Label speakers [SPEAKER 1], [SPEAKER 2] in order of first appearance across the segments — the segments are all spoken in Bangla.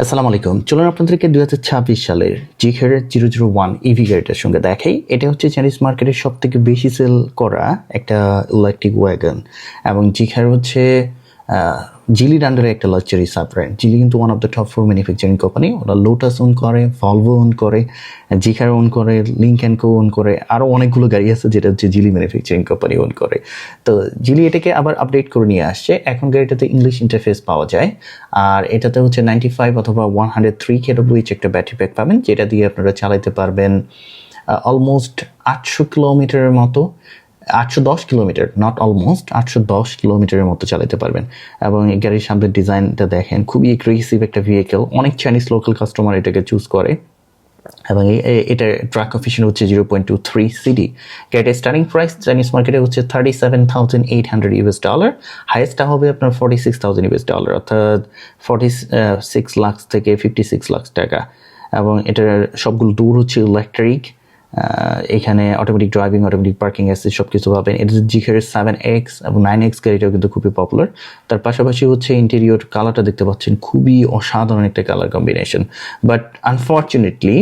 [SPEAKER 1] আসসালামু আলাইকুম। চলুন আপনাদেরকে দু হাজার ছাব্বিশ সালের Zeekr zero zero one EV গাড়িটার সঙ্গে দেখাই। এটা হচ্ছে চাইনিজ মার্কেটের সব থেকে বেশি সেল করা একটা ইলেকট্রিক ওয়াগন এবং জিখের হচ্ছে জিলির আন্ডারে একটা লাক্সারি সাব ব্র্যান্ড জিলি কিন্তু one of the top four manufacturing company ওরা লোটাস ওন করে ভলভো ওন করে জিখার ওন করে লিঙ্ক অ্যান্ড কো ওন করে আরও অনেকগুলো গাড়ি আছে যেটা হচ্ছে জিলি ম্যানুফ্যাকচারিং কোম্পানি ওন করে। তো জিলি এটাকে আবার আপডেট করে নিয়ে আসছে। এখন গাড়িটাতে ইংলিশ ইন্টারফেস পাওয়া যায়। আর এটাতে হচ্ছে নাইনটি ফাইভ অথবা ওয়ান হান্ড্রেড থ্রি কেডব্লিউএইচ একটা ব্যাটারি প্যাক পাবেন, যেটা দিয়ে আপনারা চালাতে পারবেন অলমোস্ট আটশো কিলোমিটারের মতো। আটশো দশ কিলোমিটার নট অলমোস্ট আটশো দশ কিলোমিটারের মতো চালাতে পারবেন। এবং এই গাড়ির সামনের ডিজাইনটা দেখেন, খুবই এগ্রেসিভ একটা ভেহিকেল অনেক চাইনিজ লোকাল কাস্টমার এটাকে চুজ করে। এবং এটার ট্রাক অফিসিয়াল হচ্ছে zero point two three CD গাড়িটার স্টার্টিং প্রাইস চাইনিজ মার্কেটে হচ্ছে thirty seven thousand eight hundred US dollar হাইয়েস্টটা হবে আপনার forty six thousand US dollar অর্থাৎ ফর্টি সিক্স লাখ থেকে ফিফটি সিক্স লাখ টাকা। এবং এটার সবগুলো দূর হচ্ছে ইলেকট্রিক এখানে automatic driving automatic parking assist সব কিছু পাবেন। এটা জিখের সেভেন এক্স এবং নাইন এক্স গাড়িটাও কিন্তু খুবই পপুলার তার পাশাপাশি হচ্ছে ইন্টেরিয়র কালারটা দেখতে পাচ্ছেন, খুবই অসাধারণ একটা colour combination but unfortunately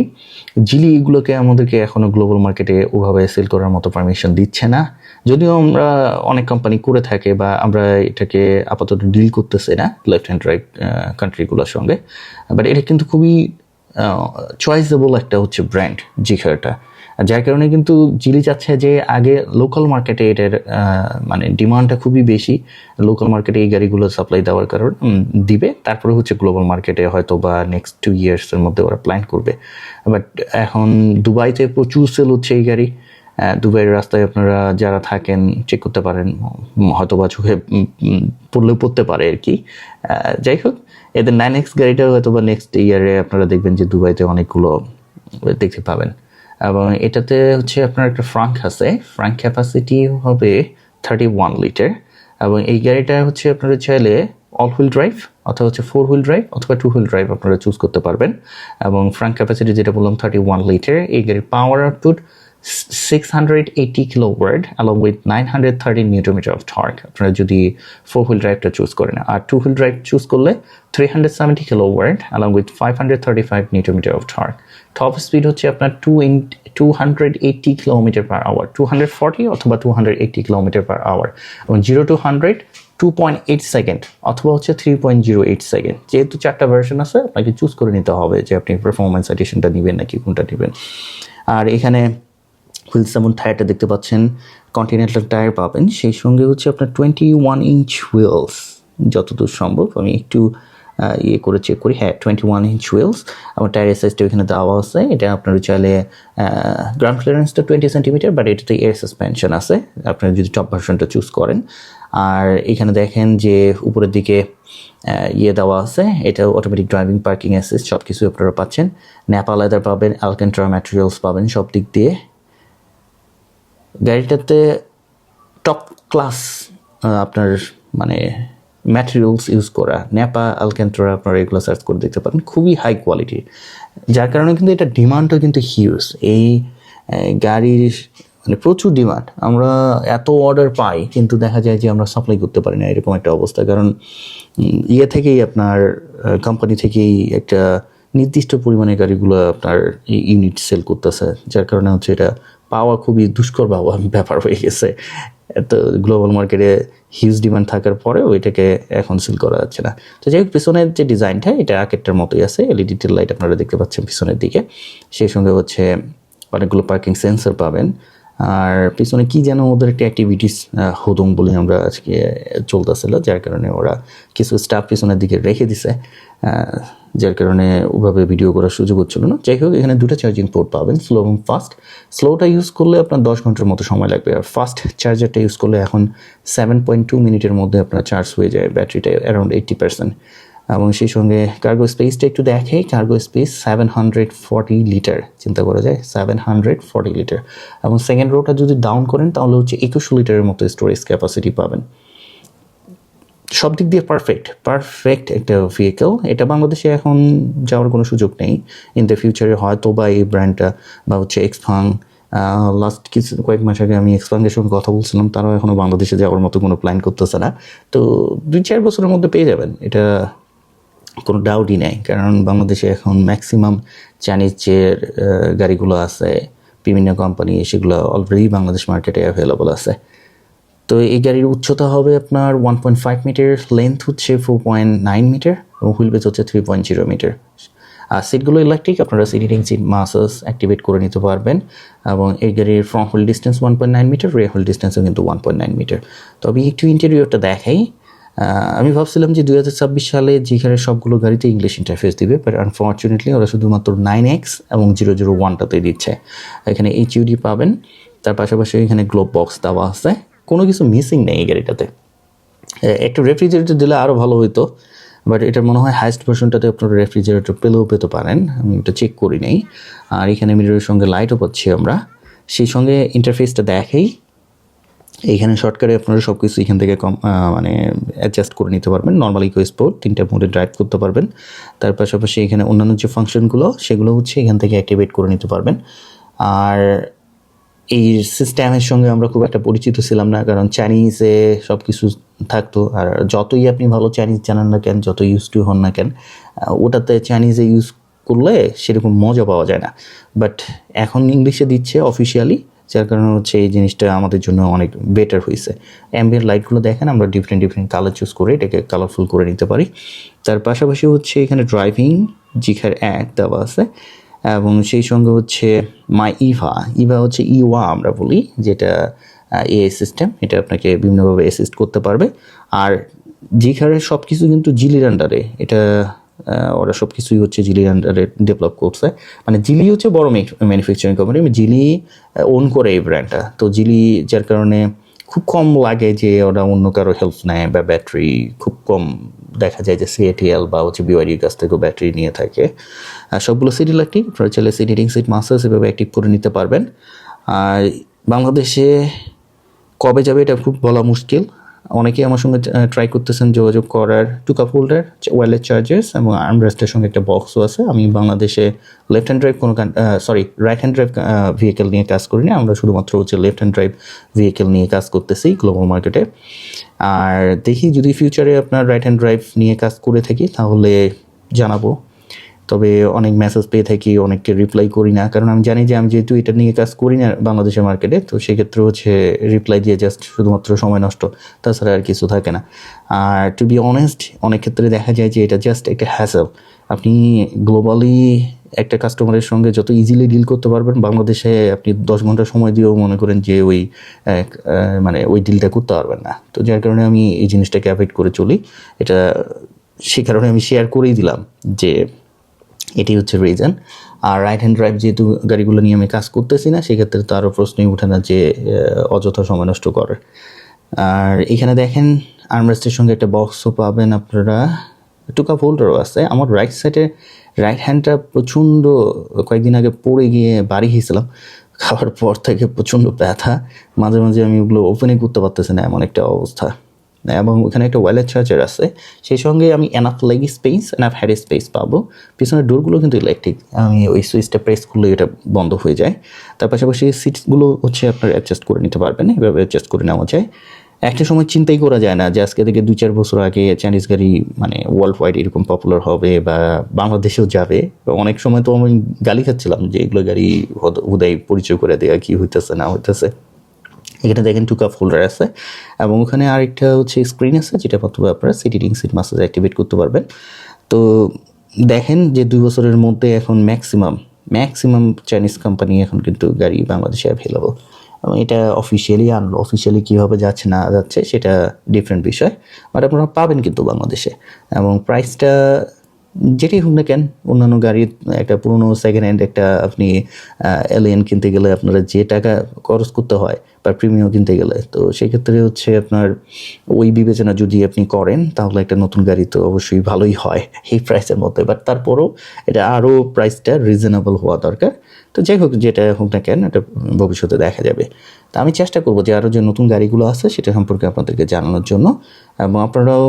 [SPEAKER 1] Geely এগুলোকে আমাদেরকে এখনও গ্লোবাল মার্কেটে ওভাবে সেল করার মতো পারমিশন দিচ্ছে না। যদিও আমরা অনেক কোম্পানি করে থাকে বা আমরা এটাকে আপাতত ডিল করতেছি না লেফট হ্যান্ড রাইট কান্ট্রিগুলোর সঙ্গে। বাট এটা কিন্তু খুবই চয়েসেবল একটা হচ্ছে ব্র্যান্ড জিখারটা যার কারণে কিন্তু জিলি চাচ্ছে যে আগে লোকাল মার্কেটে এটার মানে ডিমান্ডটা খুবই বেশি লোকাল মার্কেটে এই গাড়িগুলো সাপ্লাই দেওয়ার কারণ দিবে। তারপরে হচ্ছে গ্লোবাল মার্কেটে হয়তো বা নেক্সট টু ইয়ার্সের মধ্যে ওরা প্ল্যান করবে। বাট এখন দুবাইতে প্রচুর সেল হচ্ছে এই গাড়ি। দুবাইয়ের রাস্তায় আপনারা যারা থাকেন চেক করতে পারেন হয়তো বা চোখে পড়লেও পড়তে পারে আর কি। যাই হোক, এদের নাইন এক্স গাড়িটা হয়তো বা নেক্সট ইয়ারে আপনারা দেখবেন যে দুবাইতে অনেকগুলো, দেখতে পাবেন। এবং এটাতে হচ্ছে আপনার একটা ফ্রাঙ্ক আছে। ফ্রাঙ্ক ক্যাপাসিটি হবে থার্টি ওয়ান লিটার এবং এই গাড়িটা হচ্ছে আপনারা চাইলে অল হুইল ড্রাইভ অথবা হচ্ছে ফোর হুইল ড্রাইভ অথবা টু হুইল ড্রাইভ আপনারা চুজ করতে পারবেন এবং ফ্রাঙ্ক ক্যাপাসিটি যেটা বললাম থার্টি ওয়ান লিটার এই গাড়ির power output six hundred eighty kilowatt along with nine hundred thirty newton metre of torque আপনারা যদি ফোর হুইল ড্রাইভটা চুজ করেন, আর টু হুইল ড্রাইভ চুজ করলে three hundred seventy kilowatt along with five hundred thirty five newton metre of torque top speed হচ্ছে আপনার two in two hundred eighty kilometre per hour two hundred forty অথবা two hundred eighty kilometre per hour এবং zero to hundred two point eight second অথবা হচ্ছে three point zero eight second যেহেতু চারটা ভার্সন আছে, আপনাকে চুজ করে নিতে হবে যে আপনি পারফরমেন্স এডিশনটা নেবেন নাকি কোনটা নেবেন। আর এখানে হুইল সেভেন টায়ারটা দেখতে পাচ্ছেন। কন্টিনেন্টাল টায়ার পাবেন। সেই সঙ্গে হচ্ছে আপনার টোয়েন্টি ওয়ান ইঞ্চ হুইলস যতদূর সম্ভব আমি একটু ইয়ে করে চেক করি। হ্যাঁ টোয়েন্টি ওয়ান ইঞ্চ হুইলস আমার টায়ারের সাইজটা এখানে দেওয়া আছে। এটা আপনার চাইলে গ্রাউন্ড ক্লিয়ারেন্সটা টোয়েন্টি সেন্টিমিটার বাট এটাতে এয়ার সাসপেনশন আছে। আপনারা যদি টপ ভার্সনটা চুজ করেন। আর এখানে দেখেন যে উপরের দিকে ইয়ে দেওয়া আছে। এটা অটোমেটিক ড্রাইভিং পার্কিং অ্যাসিস্ট সব কিছু আপনারা পাচ্ছেন। ন্যাপা লেদার পাবেন অ্যালকেন্ট্রা ম্যাটেরিয়ালস পাবেন সব দিক দিয়ে। গাড়িটাতে টপ ক্লাস আপনার মানে ম্যাটেরিয়ালস ইউজ করা ন্যাপা আলকেন্ট্রা আপনারা এগুলো সার্চ করে দেখতে পারেন খুবই হাই কোয়ালিটি যার কারণে কিন্তু এটা ডিমান্ডও কিন্তু হিউজ এই গাড়ির মানে প্রচুর ডিমান্ড আমরা এত অর্ডার পাই, কিন্তু দেখা যায় যে আমরা সাপ্লাই করতে পারি না, এরকম একটা অবস্থা। কারণ ইয়ে থেকেই আপনার কোম্পানি থেকেই একটা নির্দিষ্ট পরিমাণে গাড়িগুলো আপনার ইউনিট সেল করতেছে। যার কারণে হচ্ছে এটা পাওয়া খুবই দুষ্কর পাওয়া ব্যাপার হয়ে গেছে। তো গ্লোবাল মার্কেটে হিউজ ডিমান্ড থাকার পরে ওইটাকে এখন সিল করা যাচ্ছে না। তো যাই হোক, পিছনের যে ডিজাইনটা এটা আকেটটার মতোই আছে। এলইডি টেল লাইট আপনারা দেখতে পাচ্ছেন পিছনের দিকে। সেই সঙ্গে হচ্ছে অনেকগুলো পার্কিং সেন্সর পাবেন। আর পিছনে কি যেন ওদের একটা অ্যাক্টিভিটিস হদম বলে আমরা আজকে চলতেছিল, যার কারণে ওরা কিছু স্টাফ পিছনের দিকে রেখে দিছে যার কারণে ওভাবে ভিডিও করার সুযোগ হচ্ছিল না। যাই হোক, এখানে দুটো চার্জিং পোর্ট পাবেন স্লো এবং ফাস্ট স্লোটা ইউজ করলে আপনার দশ ঘণ্টার মতো সময় লাগবে, আর ফাস্ট চার্জারটা ইউজ করলে এখন সেভেন পয়েন্ট টু মিনিটের মধ্যে আপনার চার্জ হয়ে যায় ব্যাটারিটা অ্যারাউন্ড এইট্টি পার্সেন্ট এবং সেই সঙ্গে কার্গো স্পেসটা একটু দেখে cargo space seven hundred forty litre চিন্তা করা যায় সেভেন হান্ড্রেড ফর্টি লিটার এবং সেকেন্ড রোটা যদি ডাউন করেন, তাহলে হচ্ছে একুশশো লিটারের মতো স্টোরেজ ক্যাপাসিটি পাবেন। সব দিক দিয়ে পারফেক্ট পারফেক্ট একটা ভেহিকেল এটা বাংলাদেশে এখন যাওয়ার কোনো সুযোগ নেই। ইন দ্য ফিউচারে হয়তো বা এই ব্র্যান্ডটা বা হচ্ছে এক্সফাং লাস্ট কিছু, কয়েক মাস আগে আমি এক্সফাঙ্গের সঙ্গে কথা বলছিলাম, তারাও এখনও বাংলাদেশে যাওয়ার মতো কোনো প্ল্যান করতেছে না। তো দুই চার বছরের মধ্যে পেয়ে যাবেন। এটা কোনো ডাউটই নেই, কারণ বাংলাদেশে এখন ম্যাক্সিমাম চাইনিজ যে গাড়িগুলো আছে, বিভিন্ন কোম্পানি সেগুলো অলরেডি বাংলাদেশ মার্কেটে অ্যাভেলেবল আছে। তো এই গাড়ির উচ্চতা হবে আপনার one point five metre length হচ্ছে ফোর পয়েন্ট নাইন মিটার এবং হুইল বেস হচ্ছে থ্রি পয়েন্ট জিরো মিটার আর সিটগুলো ইলেকট্রিক আপনারা সিটিং সিট মাসাস অ্যাক্টিভেট করে নিতে পারবেন এবং এই গাড়ির front wheel distance one point nine metre rear wheel ডিস্টেন্সও কিন্তু ওয়ান পয়েন্ট নাইন মিটার তবে একটু ইন্টেরিয়রটা দেখাই আমি ভাবছিলাম যে দুই হাজার ছাব্বিশ সালে যেখানে সবগুলো গাড়িতে ইংলিশ ইন্টারফেস দিবে বাট আনফর্চুনেটলি ওরা শুধুমাত্র নাইন এক্স এবং জিরো জিরো ওয়ানটাতে দিচ্ছে। এখানে এইচ ইউডি পাবেন, তার পাশাপাশি এখানে গ্লোব বক্স দেওয়া আছে। কোনো কিছু মিসিং নেই এই গাড়িটাতে। একটু রেফ্রিজারেটর দিলে আরও ভালো হতো বাট এটা মনে হয় হাইস্ট ভার্সনটাতে আপনারা রেফ্রিজারেটর পেলেও পেতে পারেন। আমি এটা চেক করি নাই আর এখানে মিররের সঙ্গে লাইটও পাচ্ছি আমরা। সেই সঙ্গে ইন্টারফেসটা দেখাই। এইখানে শর্টকাটে আপনারা সব কিছু এখান থেকে কম মানে অ্যাডজাস্ট করে নিতে পারবেন। নর্মাল ইকো স্পোর্ট তিনটা মোডে ড্রাইভ করতে পারবেন। তার পাশাপাশি এখানে অন্যান্য যে ফাংশনগুলো সেগুলো হচ্ছে এখান থেকে অ্যাক্টিভেট করে নিতে পারবেন। আর এই সিস্টেমের সঙ্গে আমরা খুব একটা পরিচিত ছিলাম না, কারণ চাইনিজে সব কিছু থাকতো। আর যতই আপনি ভালো চাইনিজ জানান না কেন যত ইউজ টু হন না কেন ওটাতে চাইনিজে ইউজ করলে সেরকম মজা পাওয়া যায় না। বাট এখন ইংলিশে দিচ্ছে অফিসিয়ালি যার কারণে হচ্ছে এই জিনিসটা আমাদের জন্য অনেক বেটার হয়েছে। অ্যাম্বিয়েন্ট লাইটগুলো দেখেন, আমরা ডিফারেন্ট ডিফারেন্ট কালার চুজ করে এটাকে কালারফুল করে নিতে পারি। তার পাশাপাশি হচ্ছে এখানে ড্রাইভিং জিখার এক দেওয়া আছে, এবং সেই সঙ্গে হচ্ছে মাই ইভা ইভা হচ্ছে ইওয়া আমরা বলি, যেটা এআই সিস্টেম এটা আপনাকে বিভিন্নভাবে অ্যাসিস্ট করতে পারবে। আর জিখারের সব কিছু কিন্তু জিলির আন্ডারে এটা ওরা সব কিছুই হচ্ছে জিলির আন্ডারে ডেভেলপ করছে। মানে জিলি হচ্ছে বড় ম্যানুফ্যাকচারিং কোম্পানি জিলি ওন করে এই ব্র্যান্ডটা তো জিলি, যার কারণে খুব কম লাগে যে ওরা অন্য কারও হেল্প নেয় বা ব্যাটারি খুব কম দেখা যায় যে সিএটিএল বা হচ্ছে বিওয়াইডির কাছ থেকেও ব্যাটারি নিয়ে থাকে। আর সবগুলো সিটি ইলেকট্রিক আপনারা চাইলে রিং সিট মাস্টার্স এভাবে অ্যাক্টিভ করে নিতে পারবেন। আর বাংলাদেশে কবে যাবে এটা খুব বলা মুশকিল। অনেকেই আমার সঙ্গে ট্রাই করতেছেন যোগাযোগ করার two cup holder wireless charges এবং আর্মরেস্টের সঙ্গে একটা বক্সও আছে। আমি বাংলাদেশে লেফট হ্যান্ড ড্রাইভ কোনো sorry right hand drive vehicle নিয়ে কাজ করি না। আমরা শুধুমাত্র হচ্ছে লেফট হ্যান্ড ড্রাইভ ভেহিকেল নিয়ে কাজ করতেছি গ্লোবাল মার্কেটে আর দেখি যদি ফিউচারে আপনার রাইট হ্যান্ড ড্রাইভ নিয়ে কাজ করে থাকি, তাহলে জানাব। তবে অনেক মেসেজ পেয়ে থাকি, অনেককে রিপ্লাই করি না। কারণ আমি জানি যে আমি যেহেতু এটা নিয়ে কাজ করি না বাংলাদেশের মার্কেটে তো সেক্ষেত্রে হচ্ছে রিপ্লাই দিয়ে জাস্ট শুধুমাত্র সময় নষ্ট। তাছাড়া আর কিছু থাকে না। আর টু বি অনেস্ট অনেক ক্ষেত্রে দেখা যায় যে এটা জাস্ট একটা হ্যাসেল আপনি গ্লোবালি একটা কাস্টমারের সঙ্গে যত ইজিলি ডিল করতে পারবেন, বাংলাদেশে আপনি দশ ঘণ্টা সময় দিয়েও মনে করেন যে ওই মানে ওই ডিলটা করতে পারবেন না। তো যার কারণে আমি এই জিনিসটাকে অ্যাভয়েড করে চলি। এটা সে কারণে আমি শেয়ার করেই দিলাম যে এটি হচ্ছে রিজন আর রাইট হ্যান্ড ড্রাইভ যেহেতু গাড়িগুলো নিয়ে আমি কাজ করতেছি না, সেক্ষেত্রে তো আরও প্রশ্নই উঠে না যে অযথা সময় নষ্ট করে। আর এখানে দেখেন আর্মরেস্টের সঙ্গে একটা বক্সও পাবেন আপনারা। টু কাপ হোল্ডারও আছে। আমার রাইট সাইডে রাইট হ্যান্ডটা প্রচণ্ড, কয়েকদিন আগে পড়ে গিয়ে বাড়ি গিয়েছিলাম। খাওয়ার পর থেকে প্রচণ্ড ব্যথা। মাঝে মাঝে আমি ওগুলো ওপেনই করতে পারতেছি না, এমন একটা অবস্থা। এবং ওখানে একটা ওয়ালেট চার্জার আছে। সেই সঙ্গে আমি enough leg space enough head space পাবো। পিছনের ডোরগুলো কিন্তু ইলেকট্রিক আমি ওই সুইচটা প্রেস করলে এটা বন্ধ হয়ে যায়। তার পাশাপাশি সিটসগুলো হচ্ছে আপনার অ্যাডজাস্ট করে নিতে পারবেন, এভাবে অ্যাডজাস্ট করে নেওয়া যায়। একটা সময় চিন্তাই করা যায় না যে আজকে থেকে দুই চার বছর আগে চাইনিজ গাড়ি মানে ওয়ার্ল্ড ওয়াইড এরকম পপুলার হবে বা বাংলাদেশেও যাবে। অনেক সময় তো আমি গালি খাচ্ছিলাম যে এগুলো গাড়ি হুদাই পরিচয় করে দেওয়া কি হইতেছে, না হইতেছে। এখানে দেখেন টু কাপ হোল্ডার আছে এবং ওখানে আরেকটা হচ্ছে স্ক্রিন আছে যেটা মাধ্যমে আপনারা সিটি সিট মাসাজ অ্যাক্টিভেট করতে পারবেন। তো দেখেন যে দুই বছরের মধ্যে এখন ম্যাক্সিমাম ম্যাক্সিমাম চাইনিজ কোম্পানি এখন কিন্তু গাড়ি বাংলাদেশে অ্যাভেলেবল এবং এটা অফিসিয়ালি আনলো অফিসিয়ালি কীভাবে যাচ্ছে, না যাচ্ছে, সেটা ডিফারেন্ট বিষয়। বাট আপনারা পাবেন কিন্তু বাংলাদেশে। এবং প্রাইসটা যেটাই হোক না কেন, অন্যান্য গাড়ির একটা পুরনো সেকেন্ড হ্যান্ড একটা আপনি এলিয়েন কিনতে গেলে আপনারা যে টাকা খরচ করতে হয় বা প্রিমিয়াম কিনতে গেলে, তো সেক্ষেত্রে হচ্ছে আপনার ওই বিবেচনা যদি আপনি করেন, তাহলে একটা নতুন গাড়ি তো অবশ্যই ভালোই হয় এই প্রাইসের মধ্যে। বাট তারপরও এটা আরও প্রাইসটা রিজনেবল হওয়া দরকার। তো যাই হোক, যেটা হোক না কেন, এটা ভবিষ্যতে দেখা যাবে। তা আমি চেষ্টা করব যে আরও যে নতুন গাড়িগুলো আছে, সেটা সম্পর্কে আপনাদেরকে জানানোর জন্য। এবং আপনারাও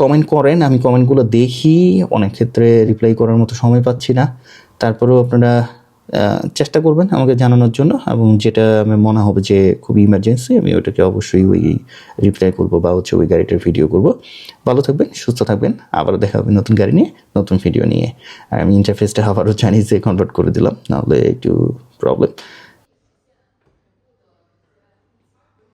[SPEAKER 1] কমেন্ট করেন, আমি কমেন্টগুলো দেখি, অনেক ক্ষেত্রে রিপ্লাই করার মতো সময় পাচ্ছি না। তারপরেও আপনারা চেষ্টা করবেন আমাকে জানানোর জন্য এবং যেটা আমার মনে হবে যে খুবই ইমার্জেন্সি আমি ওটাকে অবশ্যই ওই রিপ্লাই করব বা হচ্ছে ওই গাড়িটার ভিডিও করব। ভালো থাকবেন, সুস্থ থাকবেন, আবারও দেখা হবে নতুন গাড়ি নিয়ে, নতুন ভিডিও নিয়ে। আর আমি ইন্টারফেসটা আবারও চাইনিজে কনভার্ট করে দিলাম, নাহলে একটু প্রবলেম